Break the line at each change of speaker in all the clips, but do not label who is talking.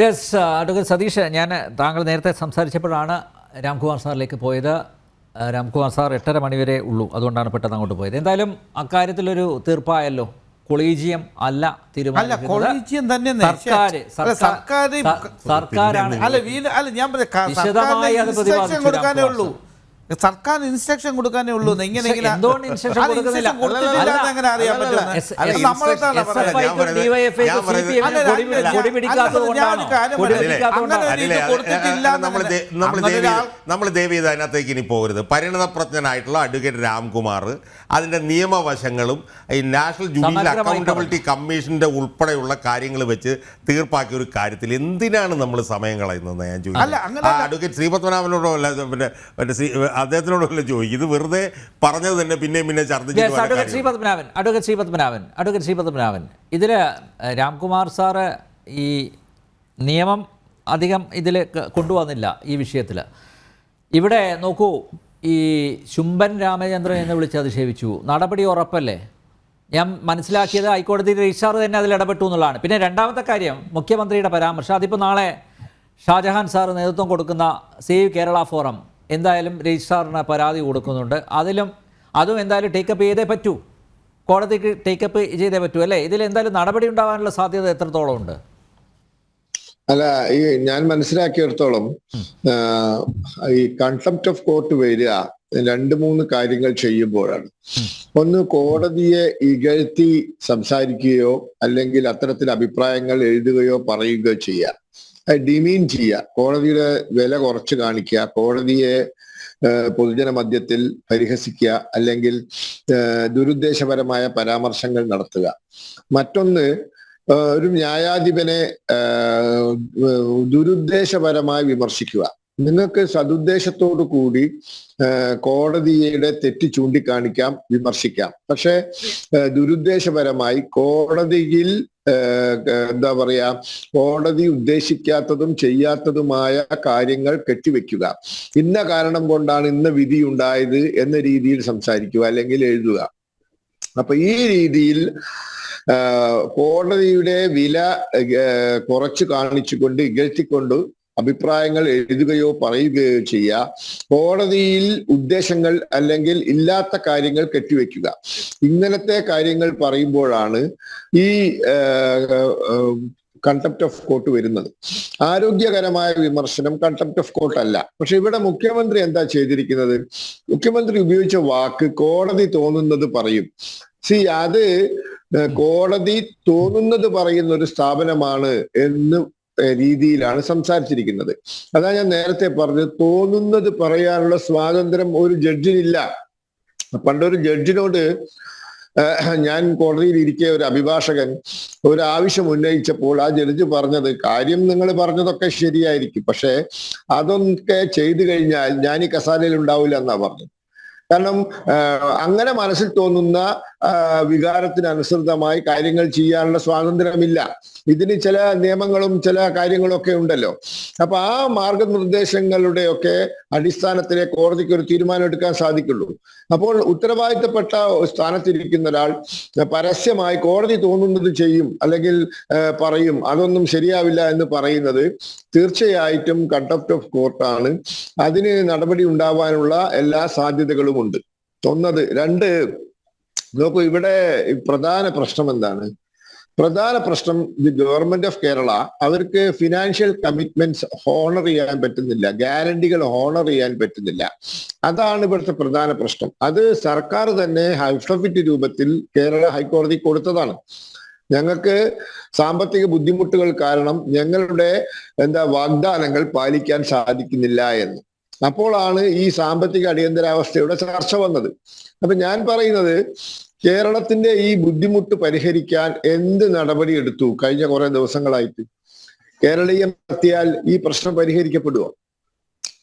Yes advocate Satheesh ഞാൻ താങ്കൾ നേരത്തെ സംസാരിച്ചപ്പോഴാണ് രാംകുമാർ സാറിലേക്ക് പോയത്. രാംകുമാർ സാർ എട്ടര മണിവരെ ഉള്ളൂ. അതുകൊണ്ടാണ് പെട്ടെന്ന് അങ്ങോട്ട് പോയത്. എന്തായാലും അക്കാര്യത്തിലൊരു തീർപ്പായല്ലോ. കൊളീജിയം അല്ല തീരുമാനം
കൊളീജിയം തന്നെ
സർക്കാർ
സർക്കാർ
സർക്കാരാണ്
അല്ല അല്ല ഞാൻ
വിശദമായി അത് പ്രതിപാദിച്ചു
ഉള്ളൂ. സർക്കാർ ഇൻസ്ട്രക്ഷൻ കൊടുക്കാനേ ഉള്ളൂ. എങ്ങനെയെങ്കിലും
നമ്മൾ ദേവി അതിനകത്തേക്ക് ഇനി പോകരുത് പരിണതപ്രജ്ഞനായിട്ടുള്ള അഡ്വക്കേറ്റ് രാംകുമാർ അതിന്റെ നിയമവശങ്ങളും ഈ നാഷണൽ ജുഡീഷ്യൽ അക്കൗണ്ടബിലിറ്റി കമ്മീഷന്റെ ഉൾപ്പെടെയുള്ള കാര്യങ്ങൾ വെച്ച് തീർപ്പാക്കിയ ഒരു കാര്യത്തിൽ എന്തിനാണ് നമ്മൾ സമയം കളയുന്നത് ഞാൻ
അല്ല,
ചോദിക്കുന്നത് അഡ്വക്കേറ്റ് ശ്രീപത്മനാഭനോടോ അല്ല പിന്നെ ശ്രീ ചോദിക്കും. ഇത് വെറുതെ പറഞ്ഞത് തന്നെ പിന്നെയും പിന്നെ
advocate Shri Padmanabhan advocate Shri Padmanabhan advocate Shri Padmanabhan. ഇതിൽ രാംകുമാർ സാറ് ഈ നിയമം അധികം ഇതിൽ കൊണ്ടുവന്നില്ല ഈ വിഷയത്തിൽ ഇവിടെ നോക്കൂ ഈ ശുംഭൻ രാമചന്ദ്രൻ എന്ന് വിളിച്ച് അധിക്ഷേപിച്ചു. നടപടി ഉറപ്പല്ലേ? ഞാൻ മനസ്സിലാക്കിയത് ഹൈക്കോടതി രജിസ്ട്രാർ തന്നെ അതിൽ ഇടപെട്ടു എന്നുള്ളതാണ്. പിന്നെ രണ്ടാമത്തെ കാര്യം മുഖ്യമന്ത്രിയുടെ പരാമർശം. അതിപ്പോൾ നാളെ ഷാജഹാൻ സാർ നേതൃത്വം കൊടുക്കുന്ന സേവ് കേരള ഫോറം. എന്തായാലും രജിസ്ട്രാറിന് പരാതി കൊടുക്കുന്നുണ്ട്. അതിലും അതും എന്തായാലും ടേക്കപ്പ് ചെയ്തേ പറ്റൂ. കോടതിക്ക് ടേക്കപ്പ് ചെയ്തേ പറ്റൂ അല്ലേ? ഇതിൽ എന്തായാലും നടപടി ഉണ്ടാവാനുള്ള സാധ്യത എത്രത്തോളം ഉണ്ട്?
അല്ല ഈ ഞാൻ മനസ്സിലാക്കിയിടത്തോളം ഈ കൺസെപ്റ്റ് ഓഫ് കോർട്ട് വരിക രണ്ട് മൂന്ന് കാര്യങ്ങൾ ചെയ്യുമ്പോഴാണ്. ഒന്ന് കോടതിയെ ഇകഴ്ത്തി സംസാരിക്കുകയോ അല്ലെങ്കിൽ അത്തരത്തിൽ അഭിപ്രായങ്ങൾ എഴുതുകയോ പറയുകയോ ചെയ്യുക അത് ഡിമീൻ ചെയ്യുക കോടതിയുടെ വില കുറച്ച് കാണിക്കുക. കോടതിയെ പൊതുജന മധ്യത്തിൽ പരിഹസിക്കുക അല്ലെങ്കിൽ ദുരുദ്ദേശപരമായ പരാമർശങ്ങൾ നടത്തുക. മറ്റൊന്ന് ഒരു ന്യായാധിപനെ ദുരുദ്ദേശപരമായി വിമർശിക്കുക. നിങ്ങൾക്ക് സതുദ്ദേശത്തോടു കൂടി കോടതിയുടെ തെറ്റ് ചൂണ്ടിക്കാണിക്കാം വിമർശിക്കാം. പക്ഷെ ദുരുദ്ദേശപരമായി കോടതിയിൽ എന്താ പറയാ കോടതി ഉദ്ദേശിക്കാത്തതും ചെയ്യാത്തതുമായ കാര്യങ്ങൾ കെട്ടിവെക്കുക. ഇന്ന കാരണം കൊണ്ടാണ് ഇന്ന വിധി ഉണ്ടായത് എന്ന രീതിയിൽ സംസാരിക്കുക അല്ലെങ്കിൽ എഴുതുക. അപ്പൊ ഈ രീതിയിൽ കോടതിയുടെ വില കുറച്ച് കാണിച്ചുകൊണ്ട് ഇകഴ്ത്തിക്കൊണ്ട് അഭിപ്രായങ്ങൾ എഴുതുകയോ പറയുകയോ ചെയ്യുക കോടതിയിൽ ഉദ്ദേശങ്ങൾ അല്ലെങ്കിൽ ഇല്ലാത്ത കാര്യങ്ങൾ കെട്ടിവെക്കുക. ഇങ്ങനത്തെ കാര്യങ്ങൾ പറയുമ്പോഴാണ് ഈ കൺസെപ്റ്റ് ഓഫ് കോർട്ട് വരുന്നത്. ആരോഗ്യകരമായ വിമർശനം കൺസെപ്റ്റ് ഓഫ് കോർട്ട് അല്ല. പക്ഷെ ഇവിടെ മുഖ്യമന്ത്രി എന്താ ചെയ്തിരിക്കുന്നത്? മുഖ്യമന്ത്രി ഉപയോഗിച്ച വാക്ക് കോടതി തോന്നുന്നത് പറയും. സി അത് കോടതി തോന്നുന്നത് പറയുന്ന ഒരു സ്ഥാപനമാണ് എന്ന് രീതിയിലാണ് സംസാരിച്ചിരിക്കുന്നത്. അതാ ഞാൻ നേരത്തെ പറഞ്ഞു തോന്നുന്നത് പറയാനുള്ള സ്വാതന്ത്ര്യം ഒരു ജഡ്ജിനില്ല. പണ്ടൊരു ജഡ്ജിനോട് ഞാൻ കോടതിയിൽ ഇരിക്കെ ഒരു അഭിഭാഷകൻ ഒരു ആവശ്യം ഉന്നയിച്ചപ്പോൾ ആ ജഡ്ജ് പറഞ്ഞത് കാര്യം നിങ്ങൾ പറഞ്ഞതൊക്കെ ശരിയായിരിക്കും. പക്ഷെ അതൊക്കെ ചെയ്തു കഴിഞ്ഞാൽ ഞാൻ ഈ കസാലയിൽ ഉണ്ടാവില്ല എന്നാ പറഞ്ഞത്. കാരണം അങ്ങനെ മനസ്സിൽ തോന്നുന്ന വികാരത്തിനനുസൃതമായി കാര്യങ്ങൾ ചെയ്യാനുള്ള സ്വാതന്ത്ര്യമില്ല. ഇതിന് ചില നിയമങ്ങളും ചില കാര്യങ്ങളും ഒക്കെ ഉണ്ടല്ലോ. അപ്പൊ ആ മാർഗനിർദ്ദേശങ്ങളുടെ ഒക്കെ അടിസ്ഥാനത്തിലെ കോടതിക്ക് ഒരു തീരുമാനം എടുക്കാൻ സാധിക്കുള്ളൂ. അപ്പോൾ ഉത്തരവാദിത്തപ്പെട്ട സ്ഥാനത്തിരിക്കുന്ന ഒരാൾ പരസ്യമായി കോടതി തോന്നുന്നത് ചെയ്യും അല്ലെങ്കിൽ പറയും അതൊന്നും ശരിയാവില്ല എന്ന് പറയുന്നത് തീർച്ചയായിട്ടും കണ്ടപ്റ്റ് ഓഫ് കോർട്ടാണ് അതിന് നടപടി ഉണ്ടാവാനുള്ള എല്ലാ സാധ്യതകളും ഉണ്ട്. ഒന്നത് രണ്ട് നോക്കൂ ഇവിടെ പ്രധാന പ്രശ്നം എന്താണ്? പ്രധാന പ്രശ്നം ദി ഗവൺമെന്റ് ഓഫ് കേരള അവർക്ക് ഫിനാൻഷ്യൽ കമ്മിറ്റ്മെന്റ്സ് ഹോണർ ചെയ്യാൻ പറ്റുന്നില്ല ഗ്യാരണ്ടികൾ ഹോണർ ചെയ്യാൻ പറ്റുന്നില്ല. അതാണ് ഇവിടുത്തെ പ്രധാന പ്രശ്നം. അത് സർക്കാർ തന്നെ ഹൈഫ്ലഫിറ്റ് രൂപത്തിൽ കേരള ഹൈക്കോടതി കൊടുത്തതാണ്. ഞങ്ങൾക്ക് സാമ്പത്തിക ബുദ്ധിമുട്ടുകൾ കാരണം ഞങ്ങളുടെ എന്താ വാഗ്ദാനങ്ങൾ പാലിക്കാൻ സാധിക്കുന്നില്ല എന്ന്. അപ്പോഴാണ് ഈ സാമ്പത്തിക അടിയന്തരാവസ്ഥയുടെ ചർച്ച വന്നത്. അപ്പൊ ഞാൻ പറയുന്നത് കേരളത്തിന്റെ ഈ ബുദ്ധിമുട്ട് പരിഹരിക്കാൻ എന്ത് നടപടി എടുത്തു കഴിഞ്ഞ കുറെ ദിവസങ്ങളായിട്ട്? കേരളീയം നടത്തിയാൽ ഈ പ്രശ്നം പരിഹരിക്കപ്പെടുമോ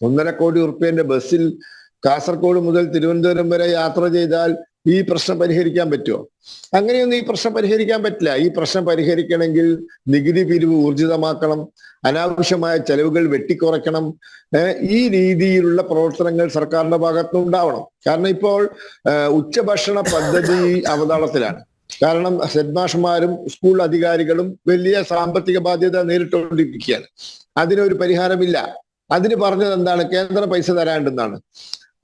ഒന്നര കോടി ഉറുപ്പ്യന്റെ ബസ്സിൽ കാസർഗോഡ് മുതൽ തിരുവനന്തപുരം വരെ യാത്ര ചെയ്താൽ ഈ പ്രശ്നം പരിഹരിക്കാൻ പറ്റുമോ അങ്ങനെയൊന്നും ഈ പ്രശ്നം പരിഹരിക്കാൻ പറ്റില്ല. ഈ പ്രശ്നം പരിഹരിക്കണമെങ്കിൽ നികുതി പിരിവ് ഊർജിതമാക്കണം. അനാവശ്യമായ ചെലവുകൾ വെട്ടിക്കുറയ്ക്കണം. ഈ രീതിയിലുള്ള പ്രവർത്തനങ്ങൾ സർക്കാരിന്റെ ഭാഗത്തുനിന്ന് ഉണ്ടാവണം. കാരണം ഇപ്പോൾ ഉച്ചഭക്ഷണ പദ്ധതി അവതാളത്തിലാണ്. കാരണം ഹെഡ്മാഷന്മാരും സ്കൂൾ അധികാരികളും വലിയ സാമ്പത്തിക ബാധ്യത നേരിട്ടുകൊണ്ടിരിക്കുകയാണ്. അതിനൊരു പരിഹാരമില്ല. അതിന് പറഞ്ഞത് എന്താണ് കേന്ദ്ര പൈസ തരാണ്ടെന്നാണ്.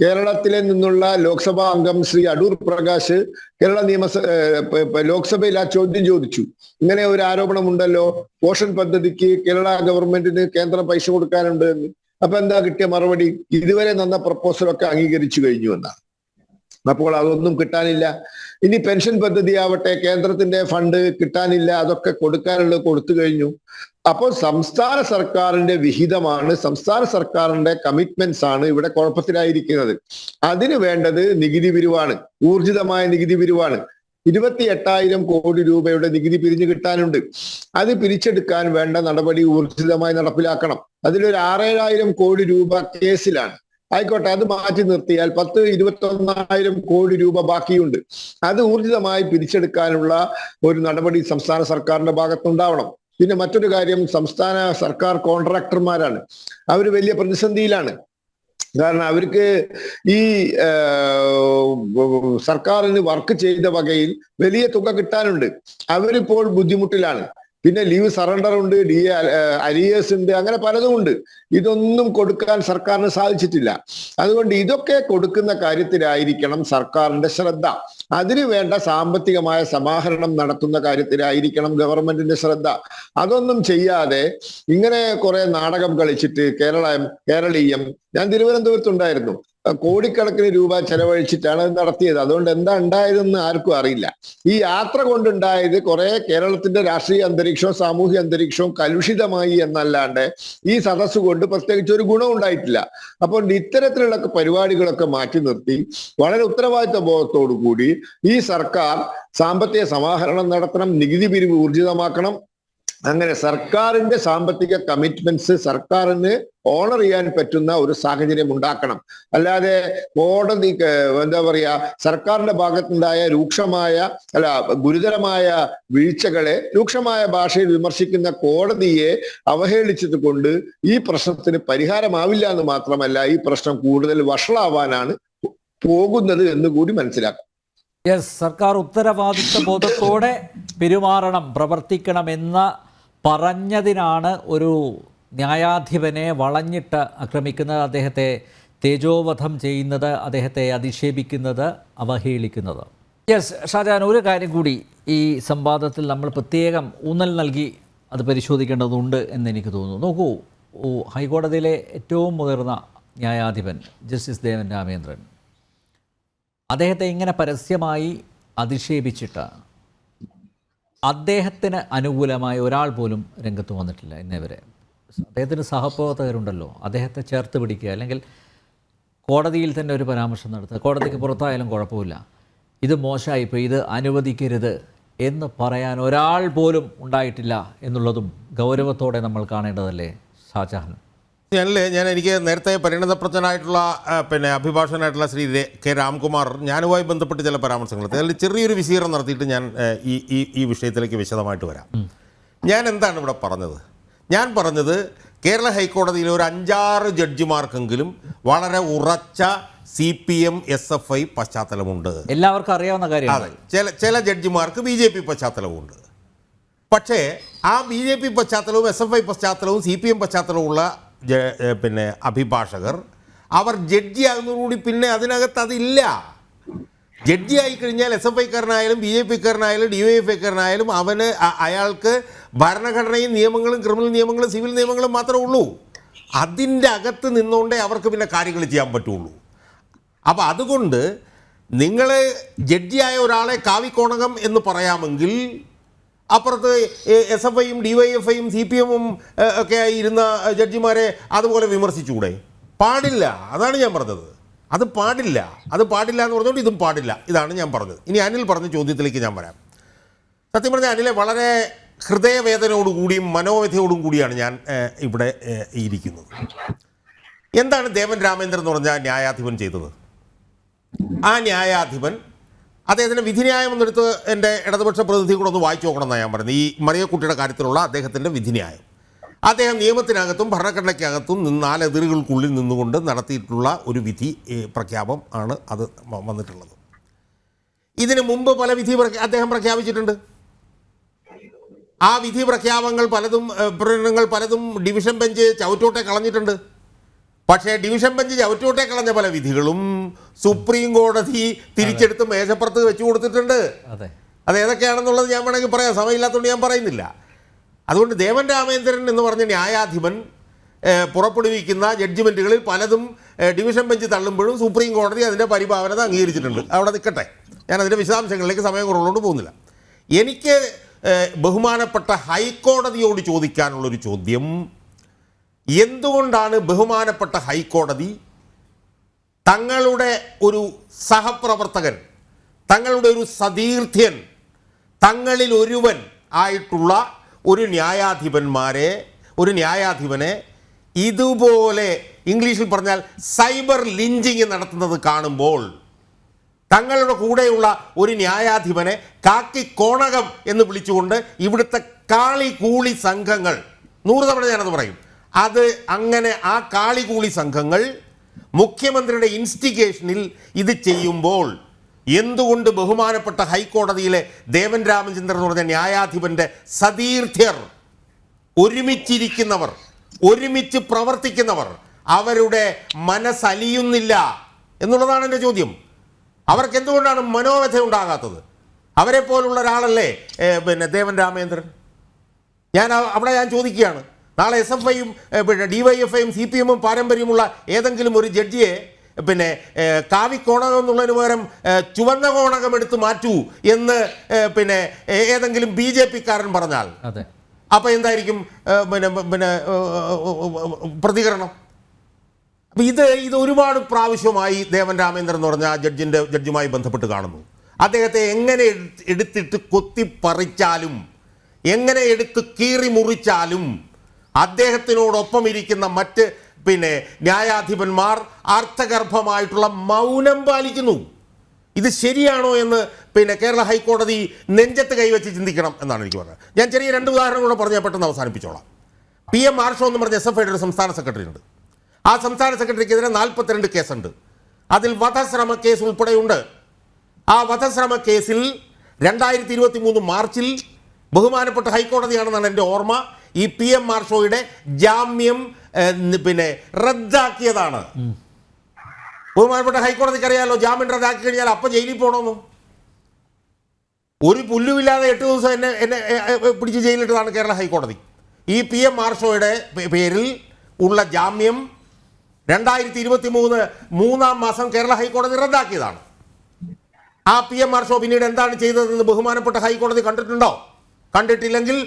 കേരളത്തിലെ നിന്നുള്ള ലോക്സഭാ അംഗം ശ്രീ അടൂർ പ്രകാശ് കേരള നിയമസഭ ലോക്സഭയിൽ ആ ചോദ്യം ചോദിച്ചു. ഇങ്ങനെ ഒരു ആരോപണമുണ്ടല്ലോ. പോഷൻ പദ്ധതിക്ക് കേരള ഗവൺമെന്റിന് കേന്ദ്രം പൈസ കൊടുക്കാനുണ്ട് എന്ന്. അപ്പൊ എന്താ കിട്ടിയ മറുപടി? ഇതുവരെ തന്ന പ്രപ്പോസലൊക്കെ അംഗീകരിച്ചു കഴിഞ്ഞു എന്നാണ്. അപ്പോൾ അതൊന്നും കിട്ടാനില്ല. ഇനി പെൻഷൻ പദ്ധതി ആവട്ടെ കേന്ദ്രത്തിന്റെ ഫണ്ട് കിട്ടാനില്ല അതൊക്കെ കൊടുക്കാനുള്ളത് കൊടുത്തു കഴിഞ്ഞു. അപ്പോൾ സംസ്ഥാന സർക്കാരിന്റെ വിഹിതമാണ് സംസ്ഥാന സർക്കാരിന്റെ കമ്മിറ്റ്മെന്റ്സ് ആണ് ഇവിടെ കുഴപ്പത്തിലായിരിക്കുന്നത്. അതിന് വേണ്ടത് നികുതി പിരിവാണ് ഊർജിതമായ നികുതി പിരിവാണ്. ഇരുപത്തി എട്ടായിരം കോടി രൂപയുടെ നികുതി പിരിഞ്ഞു കിട്ടാനുണ്ട്. അത് പിരിച്ചെടുക്കാൻ വേണ്ട നടപടി ഊർജിതമായി നടപ്പിലാക്കണം. അതിലൊരു ആറേഴായിരം കോടി രൂപ കേസിലാണ്. ആയിക്കോട്ടെ അത് മാറ്റി നിർത്തിയാൽ പത്ത് ഇരുപത്തി ഒന്നായിരം കോടി രൂപ ബാക്കിയുണ്ട്. അത് ഊർജിതമായി പിരിച്ചെടുക്കാനുള്ള ഒരു നടപടി സംസ്ഥാന സർക്കാരിന്റെ ഭാഗത്തുണ്ടാവണം. പിന്നെ മറ്റൊരു കാര്യം സംസ്ഥാന സർക്കാർ കോൺട്രാക്ടർമാരാണ്. അവർ വലിയ പ്രതിസന്ധിയിലാണ്. കാരണം അവർക്ക് ഈ സർക്കാരിന് വർക്ക് ചെയ്ത വകയിൽ വലിയ തുക കിട്ടാനുണ്ട്. അവരിപ്പോൾ ബുദ്ധിമുട്ടിലാണ്. പിന്നെ ലീവ് സറണ്ടർ ഉണ്ട് ഡി അരിയേഴ്സ് ഉണ്ട് അങ്ങനെ പലതും ഉണ്ട്. ഇതൊന്നും കൊടുക്കാൻ സർക്കാരിന് സാധിച്ചിട്ടില്ല. അതുകൊണ്ട് ഇതൊക്കെ കൊടുക്കുന്ന കാര്യത്തിലായിരിക്കണം സർക്കാരിന്റെ ശ്രദ്ധ. അതിനു വേണ്ട സാമ്പത്തികമായ സമാഹരണം നടത്തുന്ന കാര്യത്തിലായിരിക്കണം ഗവൺമെന്റിന്റെ ശ്രദ്ധ. അതൊന്നും ചെയ്യാതെ ഇങ്ങനെ കുറെ നാടകം കളിച്ചിട്ട് കേരള കേരളീയം. ഞാൻ തിരുവനന്തപുരത്തുണ്ടായിരുന്നു. കോടിക്കണക്കിന് രൂപ ചെലവഴിച്ചിട്ടാണ് അത് നടത്തിയത്. അതുകൊണ്ട് എന്താ ഉണ്ടായതെന്ന് ആർക്കും അറിയില്ല. ഈ യാത്ര കൊണ്ടുണ്ടായത് കുറെ കേരളത്തിന്റെ രാഷ്ട്രീയ അന്തരീക്ഷവും സാമൂഹ്യ അന്തരീക്ഷവും കലുഷിതമായി എന്നല്ലാണ്ട് ഈ സദസ്സ് കൊണ്ട് പ്രത്യേകിച്ച് ഒരു ഗുണം ഉണ്ടായിട്ടില്ല. അപ്പോൾ ഇത്തരത്തിലുള്ള പരിപാടികളൊക്കെ മാറ്റി നിർത്തി വളരെ ഉത്തരവാദിത്വ ബോധത്തോടു കൂടി ഈ സർക്കാർ സാമ്പത്തിക സമാഹരണം നടത്തണം നികുതി പിരിവ് ഊർജിതമാക്കണം അങ്ങനെ സർക്കാരിന്റെ സാമ്പത്തിക കമ്മിറ്റ്മെന്റ്സ് സർക്കാരിന് ഓണർ ചെയ്യാൻ പറ്റുന്ന ഒരു സാഹചര്യം ഉണ്ടാക്കണം. അല്ലാതെ കോടതി എന്താ പറയാ സർക്കാരിന്റെ ഭാഗത്തുണ്ടായ രൂക്ഷമായ അല്ല ഗുരുതരമായ വീഴ്ചകളെ രൂക്ഷമായ ഭാഷയിൽ വിമർശിക്കുന്ന കോടതിയെ അവഹേളിച്ചത് കൊണ്ട് ഈ പ്രശ്നത്തിന് പരിഹാരമാവില്ല എന്ന് മാത്രമല്ല ഈ പ്രശ്നം കൂടുതൽ വഷളാവാനാണ് പോകുന്നത് എന്ന് കൂടി മനസ്സിലാക്കാം.
യെസ് സർക്കാർ ഉത്തരവാദിത്വ ബോധത്തോടെ പെരുമാറണം പ്രവർത്തിക്കണമെന്ന പറഞ്ഞതിനാണ് ഒരു ന്യായാധിപനെ വളഞ്ഞിട്ട് ആക്രമിക്കുന്നത് അദ്ദേഹത്തെ തേജോവധം ചെയ്യുന്നത് അദ്ദേഹത്തെ അധിക്ഷേപിക്കുന്നത് അവഹേളിക്കുന്നത്. യെസ് ഷാജാൻ ഒരു കാര്യം കൂടി ഈ സംവാദത്തിൽ നമ്മൾ പ്രത്യേകം ഊന്നൽ നൽകി അത് പരിശോധിക്കേണ്ടതുണ്ട് എന്ന് എനിക്ക് തോന്നുന്നു. നോക്കൂ ഹൈക്കോടതിയിലെ ഏറ്റവും മുതിർന്ന ന്യായാധിപൻ ജസ്റ്റിസ് ദേവൻ രാമേന്ദ്രൻ അദ്ദേഹത്തെ ഇങ്ങനെ പരസ്യമായി അധിക്ഷേപിച്ചിട്ട് അദ്ദേഹത്തിന് അനുകൂലമായ ഒരാൾ പോലും രംഗത്ത് വന്നിട്ടില്ല ഇന്നേവരെ അദ്ദേഹത്തിന് സഹപ്രവർത്തകരുണ്ടല്ലോ. അദ്ദേഹത്തെ ചേർത്ത് പിടിക്കുക അല്ലെങ്കിൽ കോടതിയിൽ തന്നെ ഒരു പരാമർശം നടത്തുക. കോടതിക്ക് പുറത്തായാലും കുഴപ്പമില്ല. ഇത് മോശമായിപ്പോയി. ഇത് അനുവദിക്കരുത് എന്ന് പറയാൻ ഒരാൾ പോലും ഉണ്ടായിട്ടില്ല എന്നുള്ളതും ഗൗരവത്തോടെ നമ്മൾ കാണേണ്ടതല്ലേ ഷാജഹാൻ?
ഞാനല്ലേ ഞാൻ എനിക്ക് നേരത്തെ പരിണതപ്രജ്ഞനായിട്ടുള്ള പിന്നെ അഭിഭാഷകനായിട്ടുള്ള ശ്രീ കെ രാംകുമാർ ഞാനുമായി ബന്ധപ്പെട്ട് ചില പരാമർശങ്ങൾ അതിൽ ചെറിയൊരു വിശീകരണം നടത്തിയിട്ട് ഞാൻ ഈ ഈ ഈ വിഷയത്തിലേക്ക് വിശദമായിട്ട് വരാം. ഞാൻ എന്താണ് ഇവിടെ പറഞ്ഞത്? ഞാൻ പറഞ്ഞത് കേരള ഹൈക്കോടതിയിലെ ഒരു അഞ്ചാറ് ജഡ്ജിമാർക്കെങ്കിലും വളരെ ഉറച്ച C P M S F I പശ്ചാത്തലമുണ്ട്.
എല്ലാവർക്കും അറിയാവുന്ന
കാര്യം
അതെ.
ചില ചില ജഡ്ജിമാർക്ക് ബി ജെ പി പശ്ചാത്തലമുണ്ട്. പക്ഷേ ആ ബി ജെ പി പശ്ചാത്തലവും എസ് എഫ് ഐ പശ്ചാത്തലവും സി പി എം പശ്ചാത്തലവുമുള്ള ജ- ഏ, പിന്നെ അഭിഭാഷകർ അവർ ജഡ്ജി ആകുന്നതോടുകൂടി പിന്നെ അതിനകത്ത് അതില്ല. ജഡ്ജി ആയി കഴിഞ്ഞാൽ എസ് എഫ് ഐക്കാരനായാലും ബി ജെ പിക്കാരനായാലും ഡി വൈ എഫ് ഐക്കാരനായാലും അവന് അയാൾക്ക് ഭരണഘടനയും നിയമങ്ങളും ക്രിമിനൽ നിയമങ്ങളും സിവിൽ നിയമങ്ങളും മാത്രമേ ഉള്ളൂ. അതിന്റെ അകത്ത് നിന്നുകൊണ്ടേ അവർക്ക് പിന്നെ കാര്യങ്ങൾ ചെയ്യാൻ പറ്റുള്ളൂ. അപ്പോൾ അതുകൊണ്ട് നിങ്ങൾ ജഡ്ജിയായ ഒരാളെ കാവിക്കോണകം എന്ന് പറയാമെങ്കിൽ അപ്പുറത്ത് എസ് എഫ് ഐയും ഡി വൈ എഫ് ഐയും സി പി എമ്മും ഒക്കെ ആയിരുന്ന ജഡ്ജിമാരെ അതുപോലെ വിമർശിച്ചുകൂടെ? പാടില്ല. അതാണ് ഞാൻ പറഞ്ഞത്. അത് പാടില്ല. അത് പാടില്ല എന്ന് പറഞ്ഞുകൊണ്ട് ഇതും പാടില്ല. ഇതാണ് ഞാൻ പറഞ്ഞത്. ഇനി അനിൽ പറഞ്ഞ ചോദ്യത്തിലേക്ക് ഞാൻ വരാം. സത്യം പറഞ്ഞാൽ അനിലെ വളരെ ഹൃദയവേദനയോടുകൂടിയും മനോവ്യഥയോടും കൂടിയാണ് ഞാൻ ഇവിടെ ഇരിക്കുന്നത്. എന്താണ് ദേവൻ രാമേന്ദ്രൻ എന്ന് പറഞ്ഞ ന്യായാധിപൻ ചെയ്തത്? ആ ന്യായാധിപൻ അദ്ദേഹത്തിന്റെ വിധിന്യായം എന്നെടുത്ത് എന്റെ ഇടതുപക്ഷ പ്രതിനിധി കൂടെ ഒന്ന് വായിച്ചു നോക്കണമെന്ന് ഞാൻ പറയുന്നത്. ഈ മറിയക്കുട്ടിയുടെ കാര്യത്തിലുള്ള അദ്ദേഹത്തിന്റെ വിധിന്യായം. അദ്ദേഹം നിയമത്തിനകത്തും ഭരണഘടനയ്ക്കകത്തും നിന്ന് നാലെതിരുകൾക്കുള്ളിൽ നിന്നുകൊണ്ട് നടത്തിയിട്ടുള്ള ഒരു വിധി പ്രഖ്യാപം ആണ് അത് വന്നിട്ടുള്ളത്. ഇതിന് മുമ്പ് പല വിധി അദ്ദേഹം പ്രഖ്യാപിച്ചിട്ടുണ്ട്. ആ വിധി പ്രഖ്യാപനങ്ങൾ പലതും പ്രകടനങ്ങൾ പലതും ഡിവിഷൻ ബെഞ്ച് ചവിറ്റോട്ടെ കളഞ്ഞിട്ടുണ്ട്. പക്ഷേ ഡിവിഷൻ ബെഞ്ച് ചവിറ്റോട്ടെ കളഞ്ഞ പല വിധികളും സുപ്രീം കോടതി തിരിച്ചെടുത്ത് മേശപ്പുറത്ത് വെച്ചു കൊടുത്തിട്ടുണ്ട്.
അതെ.
ഏതൊക്കെയാണെന്നുള്ളത് ഞാൻ വേണമെങ്കിൽ പറയാം. സമയമില്ലാത്തതുകൊണ്ട് ഞാൻ പറയുന്നില്ല. അതുകൊണ്ട് ദേവൻ രാമേന്ദ്രൻ എന്ന് പറഞ്ഞ ന്യായാധിപൻ പുറപ്പെടുവിക്കുന്ന ജഡ്ജിമെന്റുകളിൽ പലതും ഡിവിഷൻ ബെഞ്ച് തള്ളുമ്പോഴും സുപ്രീം കോടതി അതിന്റെ പരിഭാവനത അംഗീകരിച്ചിട്ടുണ്ട്. അവിടെ നിൽക്കട്ടെ. ഞാൻ അതിന്റെ വിശദാംശങ്ങളിലേക്ക് സമയം കുറവുള്ളതുകൊണ്ട് പോകുന്നില്ല. എനിക്ക് ബഹുമാനപ്പെട്ട ഹൈക്കോടതിയോട് ചോദിക്കാനുള്ളൊരു ചോദ്യം. എന്തുകൊണ്ടാണ് ബഹുമാനപ്പെട്ട ഹൈക്കോടതി തങ്ങളുടെ ഒരു സഹപ്രവർത്തകൻ തങ്ങളുടെ ഒരു സതീർത്ഥ്യൻ തങ്ങളിൽ ഒരുവൻ ആയിട്ടുള്ള ഒരു ന്യായാധിപന്മാരെ ഒരു ന്യായാധിപനെ ഇതുപോലെ ഇംഗ്ലീഷിൽ പറഞ്ഞാൽ സൈബർ ലിഞ്ചിങ് നടത്തുന്നത് കാണുമ്പോൾ തങ്ങളുടെ കൂടെയുള്ള ഒരു ന്യായാധിപനെ കാക്കി കോണകം എന്ന് വിളിച്ചുകൊണ്ട് ഇവിടുത്തെ കാളി കൂളി സംഘങ്ങൾ നൂറ് തവണ ഞാനത് പറയും അത് അങ്ങനെ ആ കാളികൂളി സംഘങ്ങൾ മുഖ്യമന്ത്രിയുടെ ഇൻസ്റ്റിഗേഷനിൽ ഇത് ചെയ്യുമ്പോൾ എന്തുകൊണ്ട് ബഹുമാനപ്പെട്ട ഹൈക്കോടതിയിലെ ദേവൻ രാമചന്ദ്രൻ എന്ന് പറഞ്ഞ ന്യായാധിപന്റെ സതീർത്ഥ്യർ ഒരുമിച്ചിരിക്കുന്നവർ ഒരുമിച്ച് പ്രവർത്തിക്കുന്നവർ അവരുടെ മനസ്സലിയുന്നില്ല എന്നുള്ളതാണ് എന്റെ ചോദ്യം. അവർക്ക് എന്തുകൊണ്ടാണ് മനോവ്യഥ ഉണ്ടാകാത്തത്? അവരെ പോലുള്ള ഒരാളല്ലേ പിന്നെ ദേവൻ രാമേന്ദ്രൻ? ഞാൻ അവിടെ ഞാൻ ചോദിക്കുകയാണ്. നാളെ എസ് എഫ് ഐയും പിന്നെ ഡി വൈ എഫ് ഐയും സി പി എമ്മും പാരമ്പര്യമുള്ള ഏതെങ്കിലും ഒരു ജഡ്ജിയെ പിന്നെ കാവിക്കോണകം എന്നുള്ളതിന് പകരം ചുവന്ന കോണകം എടുത്ത് മാറ്റൂ എന്ന് പിന്നെ ഏതെങ്കിലും ബി ജെ പിക്കാരൻ പറഞ്ഞാൽ
അപ്പൊ
അപ്പോൾ എന്തായിരിക്കും പിന്നെ പിന്നെ പ്രതികരണം? അപ്പം ഇത് ഇത് ഒരുപാട് പ്രാവശ്യമായി ദേവൻ രാമേന്ദ്രൻ എന്ന് പറഞ്ഞ ജഡ്ജിന്റെ ജഡ്ജിന്റെ ജഡ്ജുമായി ബന്ധപ്പെട്ട് കാണുന്നു. അദ്ദേഹത്തെ എങ്ങനെ എടുത്തിട്ട് കൊത്തിപ്പറിച്ചാലും എങ്ങനെ എടുത്ത് കീറി മുറിച്ചാലും അദ്ദേഹത്തിനോടൊപ്പം ഇരിക്കുന്ന മറ്റ് പിന്നെ ന്യായാധിപന്മാർ അർത്ഥഗർഭമായിട്ടുള്ള മൗനം പാലിക്കുന്നു. ഇത് ശരിയാണോ എന്ന് പിന്നെ കേരള ഹൈക്കോടതി നെഞ്ചത്ത് കൈവച്ച് ചിന്തിക്കണം എന്നാണ് എനിക്ക് പറയുന്നത് ഞാൻ ചെറിയ രണ്ട് ഉദാഹരണം കൂടെ പറഞ്ഞാൽ പെട്ടെന്ന് അവസാനിപ്പിച്ചോളാം. പി എം മാർഷോ എന്ന് പറഞ്ഞ എസ് എഫ് ഐയുടെ ഒരു സംസ്ഥാന സെക്രട്ടറി ഉണ്ട് ആ സംസ്ഥാന സെക്രട്ടറിക്കെതിരെ നാൽപ്പത്തിരണ്ട് കേസുണ്ട്. അതിൽ വധശ്രമ കേസ് ഉൾപ്പെടെയുണ്ട്. ആ വധശ്രമ കേസിൽ രണ്ടായിരത്തി ഇരുപത്തി മൂന്ന് മാർച്ചിൽ ബഹുമാനപ്പെട്ട ഹൈക്കോടതിയാണെന്നാണ് എന്റെ ഓർമ്മ. ഈ പി എം മാർഷോയുടെ ജാമ്യം പിന്നെ റദ്ദാക്കിയതാണ്. ബഹുമാനപ്പെട്ട ഹൈക്കോടതിക്ക് അറിയാലോ ജാമ്യം റദ്ദാക്കി കഴിഞ്ഞാൽ അപ്പം ജയിലിൽ പോകണമെന്ന് ഒരു പുല്ലുമില്ലാതെ എട്ട് ദിവസം എന്നെ എന്നെ പിടിച്ച് ജയിലിട്ടതാണ് കേരള ഹൈക്കോടതി. ഈ പി എം മാർഷോയുടെ പേരിൽ ഉള്ള ജാമ്യം രണ്ടായിരത്തി ഇരുപത്തി മൂന്ന് മൂന്നാം മാസം കേരള ഹൈക്കോടതി റദ്ദാക്കിയതാണ്. ആ പി എം മാർഷോ പിന്നീട് എന്താണ് ചെയ്തതെന്ന് ബഹുമാനപ്പെട്ട ഹൈക്കോടതി കണ്ടിട്ടുണ്ടോ? കണ്ടിട്ടില്ലെങ്കിൽ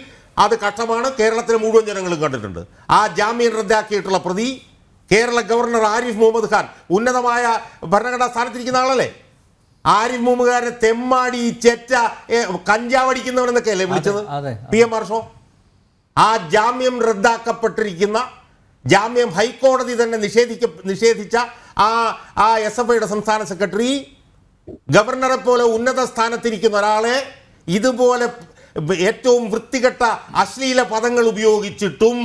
അത് കഷ്ടമാണ്. കേരളത്തിലെ മുഴുവൻ ജനങ്ങളും കണ്ടിട്ടുണ്ട്. ആ ജാമ്യം റദ്ദാക്കിയിട്ടുള്ള പ്രതി കേരള ഗവർണർ ആരിഫ് മുഹമ്മദ് ഖാൻ ഉന്നതമായ ഭരണഘടനാ സ്ഥാനത്തിരിക്കുന്ന ആളല്ലേ? ആരിഫ് മുഹമ്മദ് ഖാനെ തെമ്മാടി ചെറ്റ കഞ്ചാവടിക്കുന്നവൻ കഞ്ചാവടിക്കുന്നവനെന്നൊക്കെ അല്ലേ വിളിച്ചത്? പി എം മാർഷോ? ആ ജാമ്യം റദ്ദാക്കപ്പെട്ടിരിക്കുന്ന ജാമ്യം ഹൈക്കോടതി തന്നെ നിഷേധിക്ക നിഷേധിച്ച ആ ആ എസ് എഫ് ഐയുടെ സംസ്ഥാന സെക്രട്ടറി ഗവർണറെ പോലെ ഉന്നത സ്ഥാനത്തിരിക്കുന്ന ഒരാളെ ഇതുപോലെ ഏറ്റവും വൃത്തികെട്ട അശ്ലീല പദങ്ങൾ ഉപയോഗിച്ചിട്ടും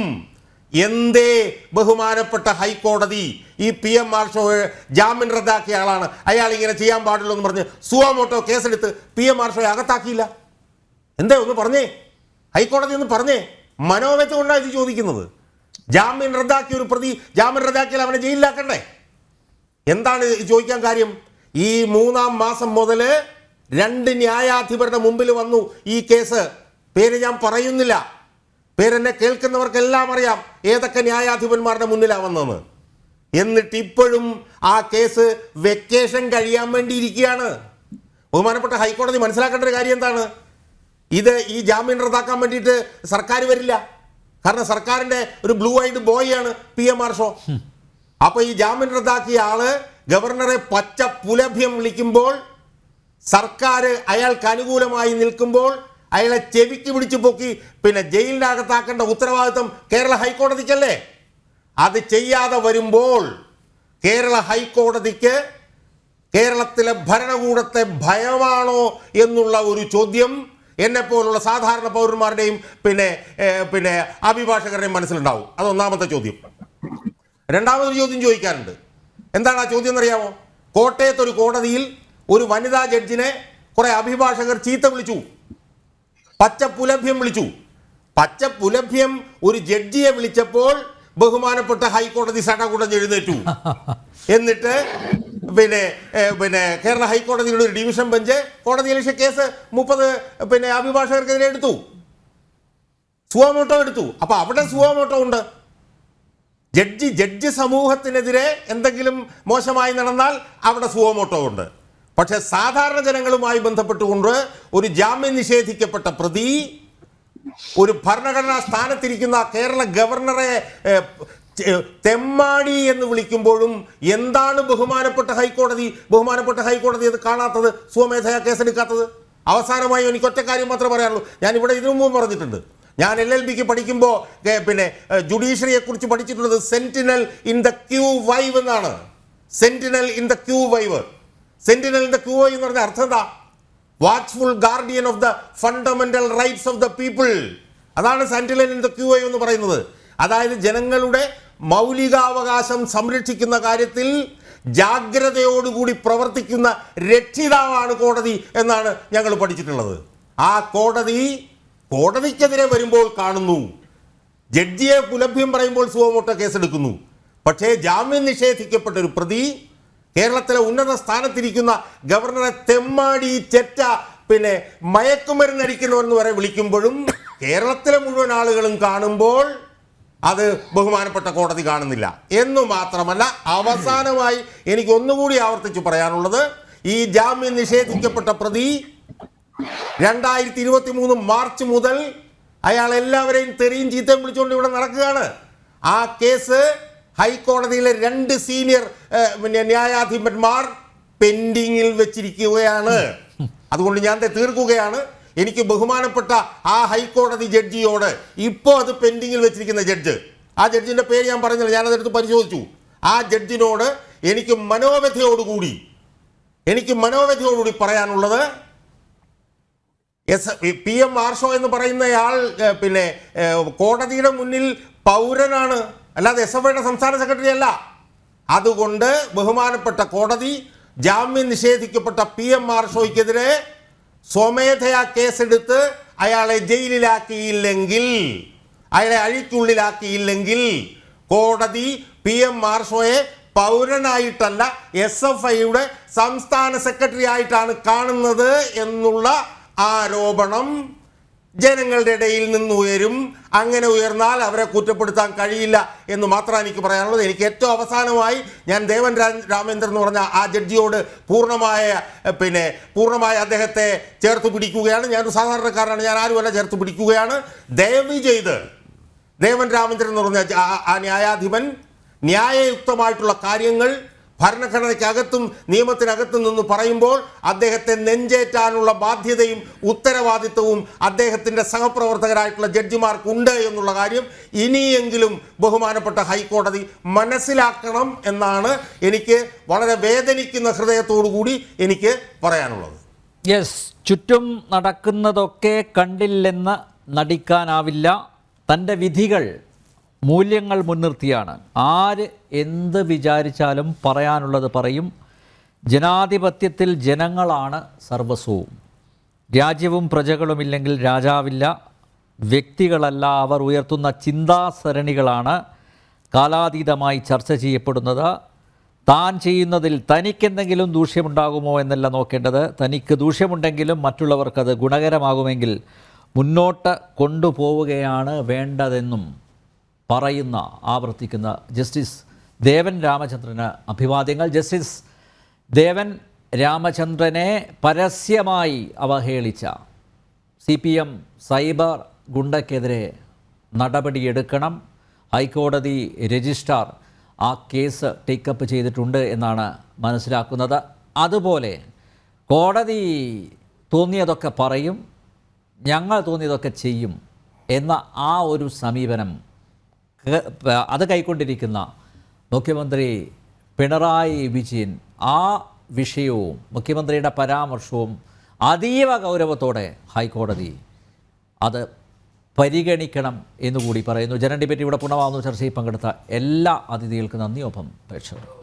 എന്തേ ബഹുമാനപ്പെട്ട ഹൈക്കോടതി ഈ പി എം മാർഷോ ജാമ്യം റദ്ദാക്കിയ ആളാണ്. അയാൾ ഇങ്ങനെ ചെയ്യാൻ പാടുള്ളൂ എന്ന് പറഞ്ഞ് സുവാമോട്ടോ കേസെടുത്ത് പി എം മാർഷോയെ അകത്താക്കിയില്ല. എന്തേ ഒന്ന് പറഞ്ഞേ? ഹൈക്കോടതി ഒന്ന് പറഞ്ഞേ? മനോവ്യത കൊണ്ടാണ് ഇത് ചോദിക്കുന്നത്? ജാമ്യം റദ്ദാക്കിയ ഒരു പ്രതി ജാമ്യം റദ്ദാക്കിയാൽ അവനെ ജയിലിലാക്കണ്ടേ? എന്താണ് ചോദിക്കാൻ കാര്യം? ഈ മൂന്നാം മാസം മുതൽ രണ്ട് ന്യായാധിപരുടെ മുമ്പിൽ വന്നു ഈ കേസ്. പേര് ഞാൻ പറയുന്നില്ല. പേരെന്നെ കേൾക്കുന്നവർക്കെല്ലാം അറിയാം ഏതൊക്കെ ന്യായാധിപന്മാരുടെ മുന്നിലാണ് വന്നതെന്ന് എന്നിട്ട് ഇപ്പോഴും ആ കേസ് വെക്കേഷൻ കഴിയാൻ വേണ്ടി ഇരിക്കുകയാണ്. ബഹുമാനപ്പെട്ട ഹൈക്കോടതി മനസ്സിലാക്കേണ്ട ഒരു കാര്യം എന്താണ്? ഇത് ഈ ജാമ്യം റദ്ദാക്കാൻ വേണ്ടിയിട്ട് സർക്കാർ വരില്ല. കാരണം സർക്കാരിന്റെ ഒരു ബ്ലൂ ഐഡ് ബോയ് ആണ് പി എം ആർ ഷോ അപ്പോൾ ഈ ജാമ്യം റദ്ദാക്കിയ ആൾ ഗവർണറെ പച്ച പുലഭ്യം വിളിക്കുമ്പോൾ സർക്കാർ അയാൾക്ക് അനുകൂലമായി നിൽക്കുമ്പോൾ അയാളെ ചെവിക്ക് പിടിച്ചു പൊക്കി പിന്നെ ജയിലിനകത്താക്കേണ്ട ഉത്തരവാദിത്വം കേരള ഹൈക്കോടതിക്കല്ലേ? അത് ചെയ്യാതെ വരുമ്പോൾ കേരള ഹൈക്കോടതിക്ക് കേരളത്തിലെ ഭരണകൂടത്തെ ഭയമാണോ എന്നുള്ള ഒരു ചോദ്യം എന്നെ പോലുള്ള സാധാരണ പൗരന്മാരുടെയും പിന്നെ പിന്നെ അഭിഭാഷകരുടെയും മനസ്സിലുണ്ടാവും. അതൊന്നാമത്തെ ചോദ്യം. രണ്ടാമതൊരു ചോദ്യം ചോദിക്കാറുണ്ട്. എന്താണ് ആ ചോദ്യം എന്നറിയാമോ? കോട്ടയത്തൊരു കോടതിയിൽ ഒരു വനിതാ ജഡ്ജിനെ കുറെ അഭിഭാഷകർ ചീത്ത വിളിച്ചു. പച്ച പുലഭ്യം വിളിച്ചു. പച്ച പുലഭ്യം ഒരു ജഡ്ജിയെ വിളിച്ചപ്പോൾ ബഹുമാനപ്പെട്ട ഹൈക്കോടതി സടകുടഞ്ഞ് എഴുന്നേറ്റു. എന്നിട്ട് പിന്നെ പിന്നെ കേരള ഹൈക്കോടതിയുടെ ഒരു ഡിവിഷൻ ബെഞ്ച് കോടതിയലക്ഷ്യ കേസ് മുപ്പത് പിന്നെ അഭിഭാഷകർക്കെതിരെ എടുത്തു. സുവാമോട്ടോ എടുത്തു. അപ്പൊ അവിടെ സുവാമോട്ടോ ഉണ്ട്. ജഡ്ജി ജഡ്ജി സമൂഹത്തിനെതിരെ എന്തെങ്കിലും മോശമായി നടന്നാൽ അവിടെ സുവമോട്ടോ ഉണ്ട്. പക്ഷെ സാധാരണ ജനങ്ങളുമായി ബന്ധപ്പെട്ടുകൊണ്ട് ഒരു ജാമ്യം നിഷേധിക്കപ്പെട്ട പ്രതി ഒരു ഭരണഘടനാ സ്ഥാനത്തിരിക്കുന്ന കേരള ഗവർണറെ തെമ്മാടി എന്ന് വിളിക്കുമ്പോഴും എന്താണ് ബഹുമാനപ്പെട്ട ഹൈക്കോടതി ബഹുമാനപ്പെട്ട ഹൈക്കോടതി അത് കാണാത്തത്? സ്വമേധയാ കേസെടുക്കാത്തത്? അവസാനമായി എനിക്ക് ഒറ്റ കാര്യം മാത്രമേ പറയാനുള്ളൂ. ഞാൻ ഇവിടെ ഇതിനു മുമ്പ് പറഞ്ഞിട്ടുണ്ട്. ഞാൻ എൽ എൽ ബിക്ക് പഠിക്കുമ്പോൾ പിന്നെ ജുഡീഷ്യറിയെ കുറിച്ച് പഠിച്ചിട്ടുള്ളത് sentinel in the qui vive എന്നാണ്. Sentinel in the qui vive. The qui എന്ന് പറഞ്ഞ അർത്ഥം എന്താ? Watchful guardian of the fundamental rights of the people അതാണ് ദ ക്യൂ എന്ന് പറയുന്നത്. അതായത് ജനങ്ങളുടെ മൗലികാവകാശം സംരക്ഷിക്കുന്ന കാര്യത്തിൽ ജാഗ്രതയോടുകൂടി പ്രവർത്തിക്കുന്ന രക്ഷിതാവാണ് കോടതി എന്നാണ് ഞങ്ങൾ പഠിച്ചിട്ടുള്ളത്. ആ കോടതി കോടതിക്കെതിരെ വരുമ്പോൾ കാണുന്നു. ജഡ്ജിയെ പുലഭ്യം പറയുമ്പോൾ സുഖമോട്ട കേസെടുക്കുന്നു. പക്ഷേ ജാമ്യം നിഷേധിക്കപ്പെട്ട ഒരു പ്രതി കേരളത്തിലെ ഉന്നത സ്ഥാനത്തിരിക്കുന്ന ഗവർണറെ തെമ്മാടി ചെറ്റ പിന്നെ മയക്കുമരുന്നടിക്കുന്നവരെന്ന് വരെ വിളിക്കുമ്പോഴും കേരളത്തിലെ മുഴുവൻ ആളുകളും കാണുമ്പോൾ അത് ബഹുമാനപ്പെട്ട കോടതി കാണുന്നില്ല. എന്നു മാത്രമല്ല അവസാനമായി എനിക്ക് ഒന്നുകൂടി ആവർത്തിച്ച് പറയാനുള്ളത് ഈ ജാമ്യം നിഷേധിക്കപ്പെട്ട പ്രതി രണ്ടായിരത്തി ഇരുപത്തി മൂന്ന് മാർച്ച് മുതൽ അയാൾ എല്ലാവരെയും തെറിയും ചീത്തയും വിളിച്ചുകൊണ്ട് ഇവിടെ നടക്കുകയാണ്. ആ കേസ് ഹൈക്കോടതിയിലെ രണ്ട് സീനിയർ പിന്നെ ന്യായാധിപന്മാർ പെൻഡിങ്ങിൽ വെച്ചിരിക്കുകയാണ്. അതുകൊണ്ട് ഞാൻ തീർക്കുകയാണ്. എനിക്ക് ബഹുമാനപ്പെട്ട ആ ഹൈക്കോടതി ജഡ്ജിയോട് ഇപ്പോൾ അത് പെൻഡിങ്ങിൽ വെച്ചിരിക്കുന്ന ജഡ്ജ്. ആ ജഡ്ജിന്റെ പേര് ഞാൻ പറഞ്ഞില്ല ഞാനതെടുത്ത് പരിശോധിച്ചു. ആ ജഡ്ജിനോട് എനിക്ക് മനോവ്യഥയോടുകൂടി എനിക്ക് മനോവ്യഥയോടുകൂടി പറയാനുള്ളത് എസ് പി എം ആർഷോ എന്ന് പറയുന്നയാൾ പിന്നെ കോടതിയുടെ മുന്നിൽ പൗരനാണ്. അല്ലാതെ എസ് എഫ് ഐയുടെ സംസ്ഥാന സെക്രട്ടറി അല്ല. അതുകൊണ്ട് ബഹുമാനപ്പെട്ട കോടതി ജാമ്യം നിഷേധിക്കപ്പെട്ട പി എം മാർഷോയ്ക്കെതിരെ സ്വമേധയാ കേസെടുത്ത് അയാളെ ജയിലിലാക്കിയില്ലെങ്കിൽ അയാളെ അഴിക്കുള്ളിലാക്കിയില്ലെങ്കിൽ കോടതി പി എം മാർഷോയെ പൗരനായിട്ടല്ല എസ് എഫ് ഐയുടെ സംസ്ഥാന സെക്രട്ടറി ആയിട്ടാണ് കാണുന്നത് എന്നുള്ള ആരോപണം ജനങ്ങളുടെ ഇടയിൽ നിന്ന് ഉയരും. അങ്ങനെ ഉയർന്നാൽ അവരെ കുറ്റപ്പെടുത്താൻ കഴിയില്ല എന്ന് മാത്രമാണ് എനിക്ക് പറയാനുള്ളത്. എനിക്ക് ഏറ്റവും അവസാനമായി ഞാൻ ദേവൻ രാമേന്ദ്രൻ എന്ന് പറഞ്ഞ ആ ജഡ്ജിയോട് പൂർണമായ പിന്നെ പൂർണമായ അദ്ദേഹത്തെ ചേർത്ത് പിടിക്കുകയാണ്. ഞാനൊരു സാധാരണക്കാരനാണ്. ഞാൻ ആരുമല്ല ചേർത്ത് പിടിക്കുകയാണ്. ദയവ് ചെയ്ത് ദേവൻ രാമേന്ദ്രൻ എന്ന് പറഞ്ഞ ആ- ന്യായാധിപൻ ന്യായയുക്തമായിട്ടുള്ള കാര്യങ്ങൾ ഭരണഘടനയ്ക്കകത്തും നിയമത്തിനകത്തും നിന്ന് പറയുമ്പോൾ അദ്ദേഹത്തെ നെഞ്ചേറ്റാനുള്ള ബാധ്യതയും ഉത്തരവാദിത്വവും അദ്ദേഹത്തിന്റെ സഹപ്രവർത്തകരായിട്ടുള്ള ജഡ്ജിമാർക്കുണ്ട് എന്നുള്ള കാര്യം ഇനിയെങ്കിലും ബഹുമാനപ്പെട്ട ഹൈക്കോടതി മനസ്സിലാക്കണം എന്നാണ് എനിക്ക് വളരെ വേദനിക്കുന്ന ഹൃദയത്തോടു കൂടി എനിക്ക് പറയാനുള്ളത്.
യെസ് ചുറ്റും നടക്കുന്നതൊക്കെ കണ്ടില്ലെന്ന് നടിക്കാനാവില്ല. തന്റെ വിധികൾ മൂല്യങ്ങൾ മുൻനിർത്തിയാണ്. ആര് എന്ത് വിചാരിച്ചാലും പറയാനുള്ളത് പറയും. ജനാധിപത്യത്തിൽ ജനങ്ങളാണ് സർവസ്വവും. രാജ്യവും പ്രജകളുമില്ലെങ്കിൽ രാജാവില്ല. വ്യക്തികളല്ല അവർ ഉയർത്തുന്ന ചിന്താസരണികളാണ് കാലാതീതമായി ചർച്ച ചെയ്യപ്പെടുന്നത്. താൻ ചെയ്യുന്നതിൽ തനിക്കെന്തെങ്കിലും ദൂഷ്യമുണ്ടാകുമോ എന്നല്ല നോക്കേണ്ടത്. തനിക്ക് ദൂഷ്യമുണ്ടെങ്കിലും മറ്റുള്ളവർക്കത് ഗുണകരമാകുമെങ്കിൽ മുന്നോട്ട് കൊണ്ടുപോവുകയാണ് വേണ്ടതെന്നും പറയുന്ന ആവർത്തിക്കുന്ന ജസ്റ്റിസ് ദേവൻ രാമചന്ദ്രന് അഭിവാദ്യങ്ങൾ. ജസ്റ്റിസ് ദേവൻ രാമചന്ദ്രനെ പരസ്യമായി അവഹേളിച്ച സി പി എം സൈബർ ഗുണ്ടയ്ക്കെതിരെ നടപടിയെടുക്കണം. ഹൈക്കോടതി രജിസ്ട്രാർ ആ കേസ് ടേക്കപ്പ് ചെയ്തിട്ടുണ്ട് എന്നാണ് മനസ്സിലാക്കുന്നത്. അതുപോലെ കോടതി തോന്നിയതൊക്കെ പറയും ഞങ്ങൾ തോന്നിയതൊക്കെ ചെയ്യും എന്ന ആ ഒരു സമീപനം അത് കൈക്കൊണ്ടിരിക്കുന്ന മുഖ്യമന്ത്രി പിണറായി വിജയൻ ആ വിഷയവും മുഖ്യമന്ത്രിയുടെ പരാമർശവും അതീവ ഗൗരവത്തോടെ ഹൈക്കോടതി അത് പരിഗണിക്കണം എന്നുകൂടി പറയുന്നു. ജനൻ ഡിബേറ്റ് ഇവിടെ ചർച്ചയിൽ പങ്കെടുത്ത എല്ലാ അതിഥികൾക്കും നന്ദിയൊപ്പം പ്രേക്ഷകർ.